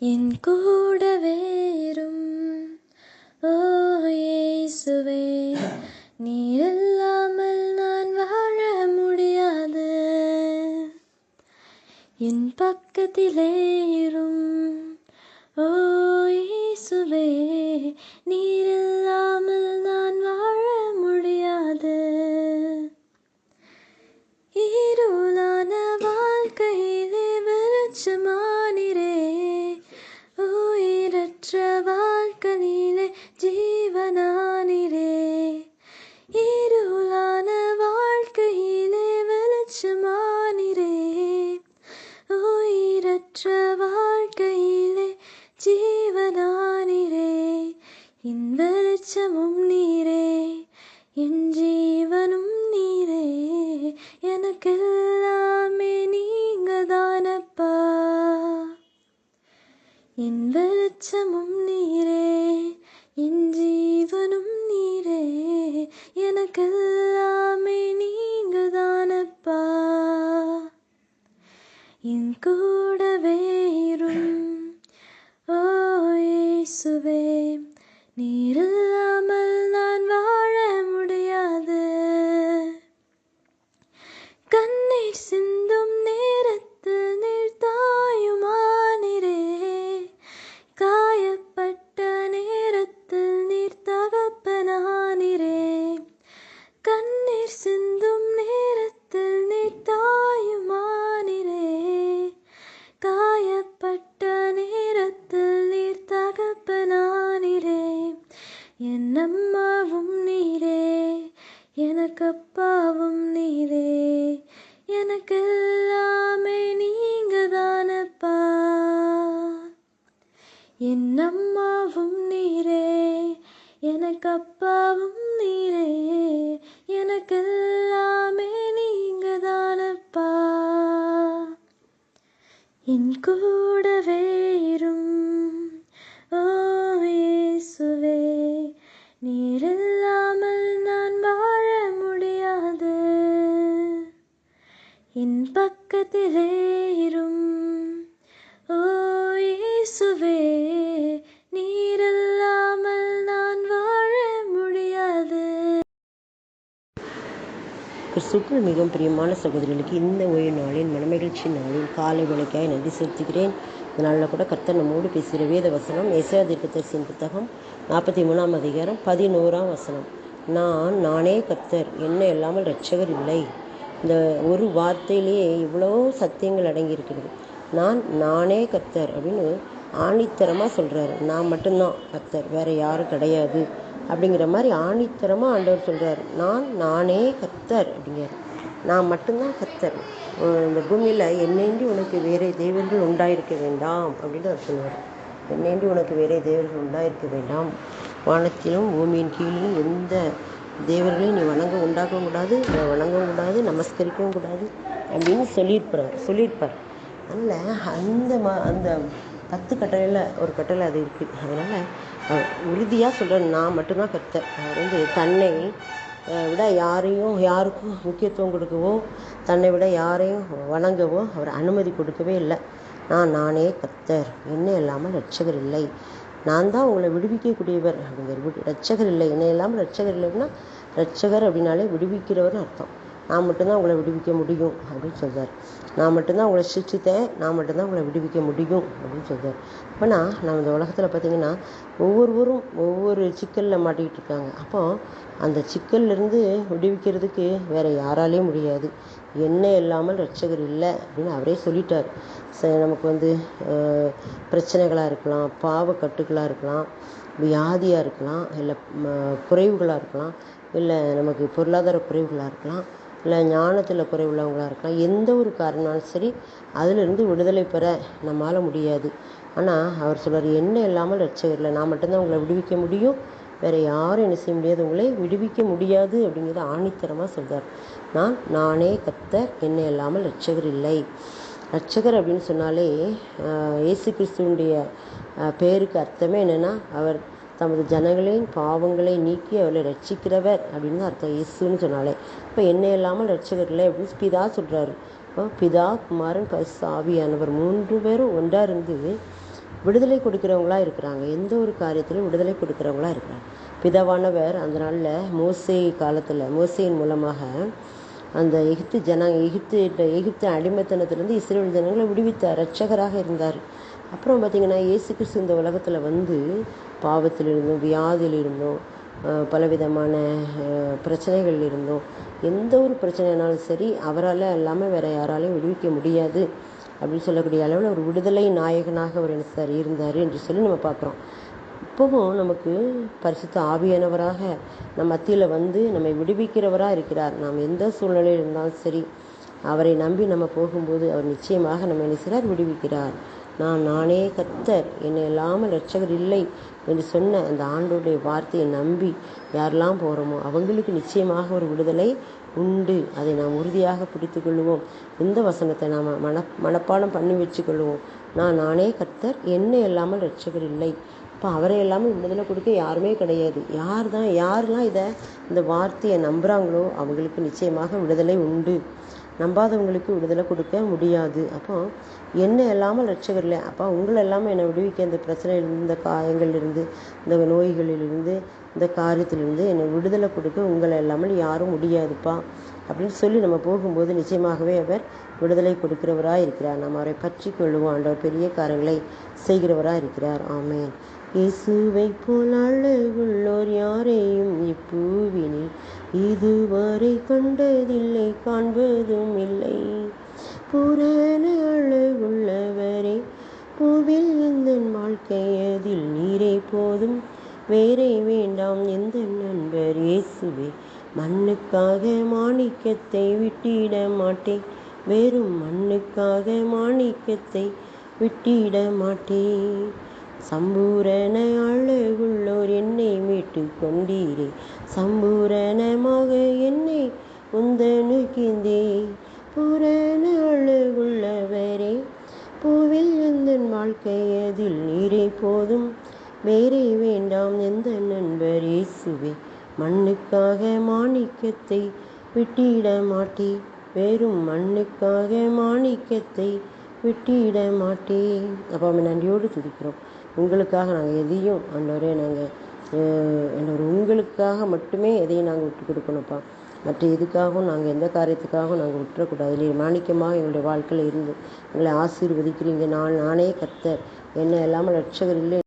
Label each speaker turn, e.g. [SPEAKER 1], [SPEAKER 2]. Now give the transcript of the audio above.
[SPEAKER 1] என் கூட வேறும். ஓ இயேசுவே நீர் இல்லாமல் நான் வாழ முடியாது. என் பக்கத்திலேரும் ஓ இயேசுவே நீர் இல்லாமல் நான் வாழ முடியாது. இருளான வாழ்க்கையிலே வெளிச்சமா உயிரற்ற வாழ்க்கையிலே ஜீவனானிரே என் வெளிச்சமும் நீரே என் ஜீவனும் நீரே எனக்கெல்லாமே நீங்க தானப்பா என் வெளிச்சமும் நீரே என் ஜீவனும் நீரே எனக்கெல்லாமே நீங்க தானப்பா என் கூடவே இரும் ஓ இயேசுவே. கப்பாவும் நீரே எனக்கெல்லாமே நீங்க தானப்பா என் கூடவே இரும் ஓ இயேசுவே நீர் நான் வாழ முடியாது. என் பக்கத்திலே இரும் ஓ நீரல்
[SPEAKER 2] கிறிஸ்துக்குள் மிகவும் பிரியமான சகோதரிகளுக்கு இந்த ஓய்வு நாளின் மனமகிழ்ச்சி நாளில் காலை வேலைக்காய் நன்றி செலுத்துகிறேன். இந்த நாளில் கூட கர்த்தர் நம்மோடு பேசுகிற வேத வசனம் எசா தீர்க்கதரிசியின் புத்தகம் நாற்பத்தி மூணாம் அதிகாரம் பதினோராம் வசனம். நான் நானே கர்த்தர் என்ன இல்லாமல் ரட்சகர் இல்லை. இந்த ஒரு வார்த்தையிலேயே இவ்வளோ சத்தியங்கள் அடங்கியிருக்கிறது. நான் நானே கர்த்தர் அப்படின்னு ஆணித்தரமாக சொல்கிறாரு நான் மட்டும்தான் கர்த்தர் வேறு யாரும் கிடையாது. அப்படிங்கிற மாதிரி ஆணித்தரமாக ஆண்டவர் சொல்கிறார் நான் நானே கத்தர் அப்படிங்கிறார். நான் மட்டும்தான் கத்தர். இந்த பூமியில் என்னேண்டி உனக்கு வேறே தேவர்கள் உண்டாயிருக்க வேண்டாம் அப்படின்னு அவர் சொல்லுவார் என்னேண்டி உனக்கு வேறே தேவர்கள் உண்டாயிருக்க வேண்டாம். வானத்திலும் பூமியின் கீழும் எந்த தேவர்களையும் நீ வணங்க உண்டாக்கவும் கூடாது வணங்கவும் கூடாது நமஸ்கரிக்கவும் கூடாது அப்படின்னு சொல்லியிருப்பார் சொல்லியிருப்பார். அதனால் அந்த மா அந்த பத்து கட்டளையில் ஒரு கட்டளை அது இருக்குது அதனால் உறுதியாக சொல்கிறேன் நான் மட்டும்தான் கர்த்தர் அவர் வந்து தன்னை விட யாரையும் யாருக்கும் முக்கியத்துவம் கொடுக்கவோ தன்னை விட யாரையும் வணங்கவோ அவர் அனுமதி கொடுக்கவே இல்லை. நான் நானே கர்த்தர் என்ன இல்லாமல் ரட்சகர் இல்லை. நான் தான் உங்களை விடுவிக்கக்கூடியவர். அப்படிங்கிற விடு ரட்சகர் இல்லை. என்ன இல்லாமல் ரட்சகர் இல்லைன்னா ரட்சகர் அப்படின்னாலே விடுவிக்கிறவர்னு அர்த்தம். நான் மட்டும்தான் உங்களை விடுவிக்க முடியும் அப்படின்னு சொல்கிறார் நான் மட்டும்தான் உங்களை சிரிச்சுத்தேன் நான் மட்டும்தான் உங்களை விடுவிக்க முடியும் அப்படின்னு சொல்கிறார் அப்போனா நம்ம இந்த உலகத்தில் பார்த்தீங்கன்னா ஒவ்வொருவரும் ஒவ்வொரு சிக்கலில் மாட்டிக்கிட்டு இருக்காங்க. அப்போ அந்த சிக்கல்லேருந்து விடுவிக்கிறதுக்கு வேற யாராலையும் முடியாது. என்ன இல்லாமல் ரட்சகர் இல்லை அப்படின்னு அவரே சொல்லிட்டார். ச நமக்கு வந்து பிரச்சனைகளாக இருக்கலாம் பாவக்கட்டுகளாக இருக்கலாம் வியாதியாக இருக்கலாம் இல்லை குறைவுகளாக இருக்கலாம் இல்லை நமக்கு பொருளாதார குறைவுகளாக இருக்கலாம் இல்லை ஞானத்தில் குறைவுள்ளவங்களாக இருக்கலாம். எந்த ஒரு காரணம்னாலும் சரி அதிலிருந்து விடுதலை பெற நம்மால் முடியாது. ஆனால் அவர் சொல்கிறார் என்ன இல்லாமல் ரட்சகர் இல்லை நான் மட்டும்தான் உங்களை விடுவிக்க முடியும். வேறு யாரும் என்ன செய்ய முடியாது. உங்களை விடுவிக்க முடியாது. அப்படிங்கிறத ஆணித்தரமாக சொல்கிறார் நான் நானே கத்த என்ன இல்லாமல் ரட்சகர் இல்லை. ரட்சகர் அப்படின்னு சொன்னாலே இயேசு கிறிஸ்துவனுடைய பேருக்கு அர்த்தமே என்னென்னா அவர் தமது ஜனங்களின் பாவங்களை நீக்கி அவளை ரட்சிக்கிறவர் அப்படின்னு அர்த்தம். இயேசுன்னு சொன்னாலே. இப்போ என்ன இல்லாமல் ரட்சகர்களே அப்படின்னு பிதா சொல்கிறாரு இப்போ பிதா குமாரன் பரிசு ஆவியானவர் மூன்று பேரும் ஒன்றாக இருந்து விடுதலை கொடுக்கிறவங்களா இருக்கிறாங்க. எந்த ஒரு காரியத்திலும் விடுதலை கொடுக்கிறவங்களா இருக்கிறாங்க. பிதாவானவர் அந்த நாளில் மோசை காலத்தில் மோசையின் மூலமாக அந்த எகிப்து ஜன எகிப்து எகிப்து அடிமைத்தனத்திலிருந்து இஸ்ரேல் ஜனங்களை விடுவித்தார். ரட்சகராக இருந்தார். அப்புறம் பார்த்திங்கன்னா ஏசு கிறிஸ்து இந்த உலகத்தில் வந்து பாவத்திலிருந்தும் வியாதியிலிருந்தும் இருந்தும் பலவிதமான பிரச்சனைகள் இருந்தும் எந்த ஒரு பிரச்சனைனாலும் சரி அவரால் இல்லாமல் வேறு யாராலையும் விடுவிக்க முடியாது அப்படின்னு சொல்லக்கூடிய அளவில் ஒரு விடுதலை நாயகனாக அவர் என்ன சார் இருந்தார் என்று சொல்லி நம்ம பார்க்குறோம். இப்போவும் நமக்கு பரிசுத்த ஆவியானவராக நம் மத்தியில் வந்து நம்மை விடுவிக்கிறவராக இருக்கிறார். நாம் எந்த சூழ்நிலையில் இருந்தாலும் சரி அவரை நம்பி நம்ம போகும்போது அவர் நிச்சயமாக நம்ம என்ன செய்கிறார் விடுவிக்கிறார். நான் நானே கர்த்தர் என்னை இல்லாமல் ரட்சகர் இல்லை என்று சொன்ன அந்த ஆண்டோடைய வார்த்தையை நம்பி யாரெல்லாம் போகிறோமோ அவங்களுக்கு நிச்சயமாக ஒரு விடுதலை உண்டு. அதை நாம் உறுதியாக பிடித்து கொள்வோம் இந்த வசனத்தை நாம் மன மனப்பாடம் பண்ணி வச்சுக்கொள்வோம் நான் நானே கர்த்தர் என்னை இல்லாமல் ரட்சகர் இல்லை. இப்போ அவரை இல்லாமல் விடுதலை கொடுக்க யாருமே கிடையாது. யார் தான் யாரெல்லாம் இதை இந்த வார்த்தையை நம்புகிறாங்களோ அவங்களுக்கு நிச்சயமாக விடுதலை உண்டு. நம்பாதவங்களுக்கு விடுதலை கொடுக்க முடியாது. அப்போ என்ன இல்லாமல் ரட்சகர் இல்லை அப்போ உங்களை இல்லாமல் என்னை விடுவிக்க இந்த பிரச்சனையிலிருந்து இந்த காயங்களிலிருந்து இந்த நோய்களிலிருந்து இந்த காரியத்திலிருந்து என்னை விடுதலை கொடுக்க உங்களை இல்லாமல் யாரும் முடியாதுப்பா அப்படின்னு சொல்லி நம்ம போகும்போது நிச்சயமாகவே அவர் விடுதலை கொடுக்கிறவராக இருக்கிறார். நம்ம அவரை பற்றி கொள்ளுவோம். ஆண்டவர் பெரிய காரியங்களை செய்கிறவராக இருக்கிறார். ஆமேன். இயேசுவை போல் அழகுள்ளோர் யாரையும் இப்பூவினில் இதுவரை கண்டதில்லை காண்பதும் இல்லை புறன அழகுள்ளவரே பூவில் எந்த வாழ்க்கை அதில் நீரே போதும் வேறே வேண்டாம். எந்த நண்பர் இயேசுவே மண்ணுக்காக மாணிக்கத்தை விட்டிட மாட்டேன். வெறும் மண்ணுக்காக மாணிக்கத்தை விட்டிட மாட்டேன். சம்பூரண அழகுள்ளோர் என்னை மீட்டு கொண்டீரே. சம்பூரணமாக என்னை உந்தனுக்கிந்தே பூரண அழகுள்ளவரே பூவில் எந்த வாழ்க்கை அதில் நீரே போதும். வேறே வேண்டாம். எந்த இயேசுவே மண்ணுக்காக மாணிக்கத்தை விட்டிட மாட்டே. வெறும் மண்ணுக்காக மாணிக்கத்தை விட்டிட மாட்டே. அப்பா நன்றியோடு துதிக்கிறோம். உங்களுக்காக நாங்கள் எதையும் ஆண்டவரே நாங்கள் என்னோட உங்களுக்காக மட்டுமே எதையும் நாங்கள் விட்டு கொடுக்கணும்ப்பா. மற்ற எதுக்காகவும் நாங்கள் எந்த காரியத்துக்காகவும் நாங்கள் விட்டுறக்கூடாது. நீ மாணிக்கமாக எங்களுடைய வாழ்க்கையில் இருந்து எங்களை ஆசீர்வதிக்கிறீங்க. நான் நானே கத்த என்ன இல்லாமல் லட்சகர் இல்லை